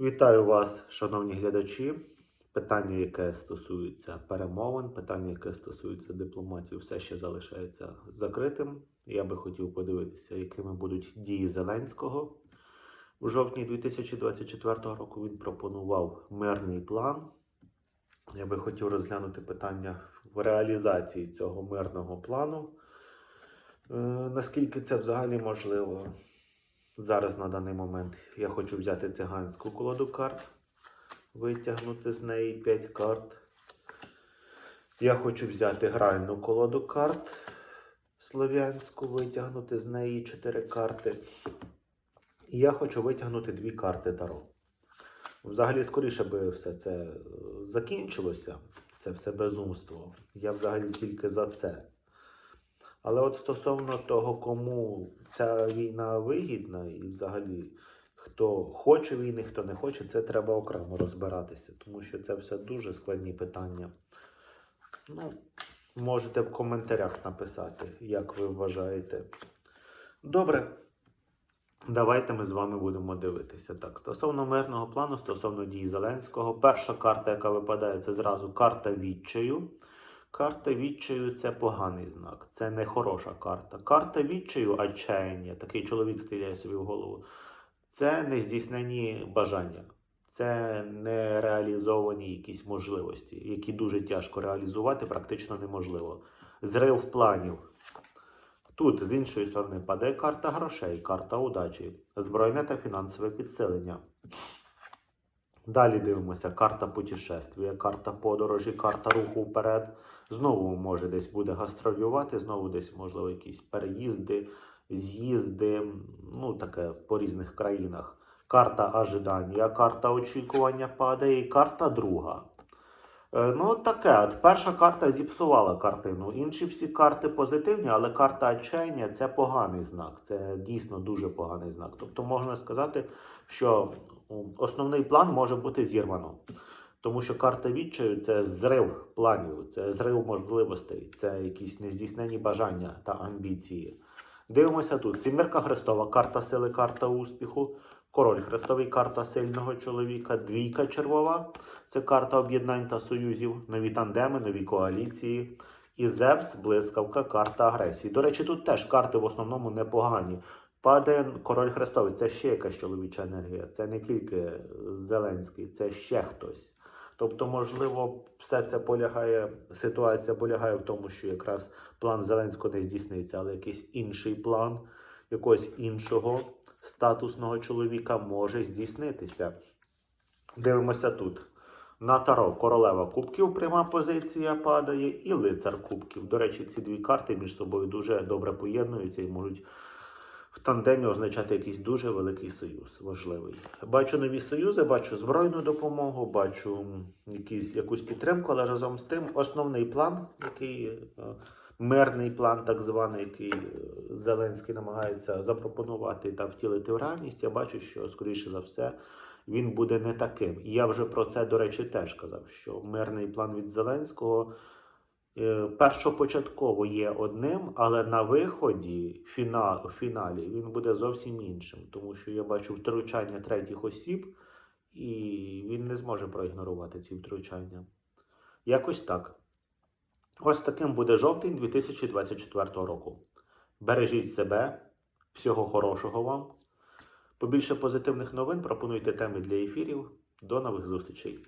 Вітаю вас, шановні глядачі. Питання, яке стосується перемовин, питання, яке стосується дипломатії, все ще залишається закритим. Я би хотів подивитися, якими будуть дії Зеленського. У жовтні 2024 року він пропонував мирний план. Я би хотів розглянути питання в реалізації цього мирного плану. Е, наскільки це взагалі можливо? Зараз на даний момент я хочу взяти циганську колоду карт, витягнути з неї 5 карт. Я хочу взяти гральну колоду карт слов'янську, витягнути з неї 4 карти. І я хочу витягнути 2 карти Таро. Взагалі, скоріше би все це е, закінчилося, це все безумство. Я взагалі тільки за це. Але от стосовно того, кому ця війна вигідна, і взагалі хто хоче війни, хто не хоче, це треба окремо розбиратися, тому що це все дуже складні питання. Ну, можете в коментарях написати, як ви вважаєте. Добре. Давайте ми з вами будемо дивитися. Так, стосовно мирного плану, стосовно дій Зеленського, перша карта, яка випадає, це зразу карта відчаю. Карта відчаю це поганий знак, це не хороша карта. Карта відчаю, отчаяння, такий чоловік стріляє собі в голову. Це нездійснені бажання, це нереалізовані якісь можливості, які дуже тяжко реалізувати, практично неможливо. Зрив планів. Тут з іншої сторони падає карта грошей, карта удачі, збройне та фінансове підсилення. Далі дивимося карта путешествия, карта подорожі, карта руху вперед. Знову може десь буде гастролювати, знову десь, можливо, якісь переїзди, з'їзди, ну таке по різних країнах. Карта ожидання, карта очікування падає і карта друга. Е, Ну, таке. От перша карта зіпсувала картину. Інші всі карти позитивні, але карта отчаяння це поганий знак. Це дійсно дуже поганий знак. Тобто можна сказати, що основний план може бути зірвано. Тому що карта відчаю це зрив планів, це зрив можливостей, це якісь нездійснені бажання та амбіції. Дивимося тут: Сімірка Христова, карта сили, карта успіху. Король Хрестовий карта сильного чоловіка, двійка червова це карта об'єднань та союзів, нові тандеми, нові коаліції. І Зевс, блискавка, карта агресії. До речі, тут теж карти в основному непогані. Падає король Хрестовий, це ще якась чоловіча енергія. Це не тільки Зеленський, це ще хтось. Тобто, можливо, все це полягає, ситуація полягає в тому, що якраз план Зеленського не здійсниться, але якийсь інший план якогось іншого статусного чоловіка може здійснитися. Дивимося тут. На Таро королева кубків пряма позиція падає, і лицар кубків. До речі, ці дві карти між собою дуже добре поєднуються і можуть в тандемі означати якийсь дуже великий союз, важливий. Бачу нові союзи, бачу збройну допомогу, бачу якісь, якусь підтримку, але разом з тим основний план, який е, мирний план, так званий, який е, Зеленський намагається запропонувати та втілити в реальність, я бачу, що скоріше за все він буде не таким. І я вже про це, до речі, теж казав, що мирний план від Зеленського е, першопочатково є одним, але на виході, фіна, в фіналі, він буде зовсім іншим, тому що я бачу втручання третіх осіб, і він не зможе проігнорувати ці втручання. Якось так. Ось таким буде жовтень 2024 року. Бережіть себе, всього хорошого вам. Побільше позитивних новин пропонуйте теми для ефірів. До нових зустрічей!